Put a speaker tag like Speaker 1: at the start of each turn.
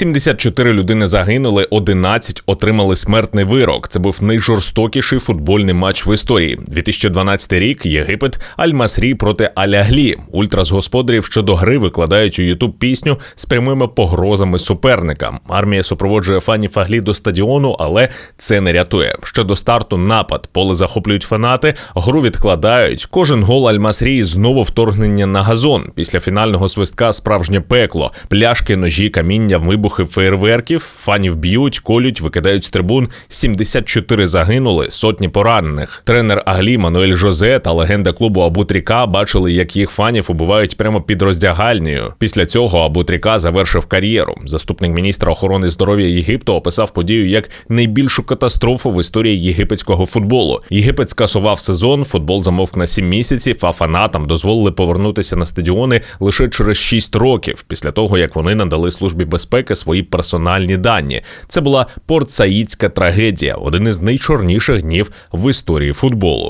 Speaker 1: 74 людини загинули, 11 отримали смертний вирок. Це був найжорстокіший футбольний матч в історії. 2012 рік Єгипет Аль-Масрі проти Аляглі. Ультра з господарів щодо гри викладають у Ютуб пісню з прямими погрозами суперникам. Армія супроводжує фанів Аглі до стадіону, але це не рятує. Щодо старту напад, поле захоплюють фанати, гру відкладають. Кожен гол Аль-Масрі знову вторгнення на газон. Після фінального свистка справжнє пекло. Пляшки, ножі, каміння, вибухи фейерверків. Фанів б'ють, колють, викидають з трибун. 74 загинули, сотні поранених. Тренер Аглі Мануель Жозе та легенда клубу Абутріка бачили, як їх фанів убивають прямо під роздягальнею. Після цього Абутріка завершив кар'єру. Заступник міністра охорони здоров'я Єгипту описав подію як найбільшу катастрофу в історії єгипетського футболу. Єгипет скасував сезон, футбол замовк на 7 місяців, а фанатам дозволили повернутися на стадіони лише через 6 років після того, як вони надали службі безпеки свої персональні дані. Це була портсаїдська трагедія, один із найчорніших днів в історії футболу.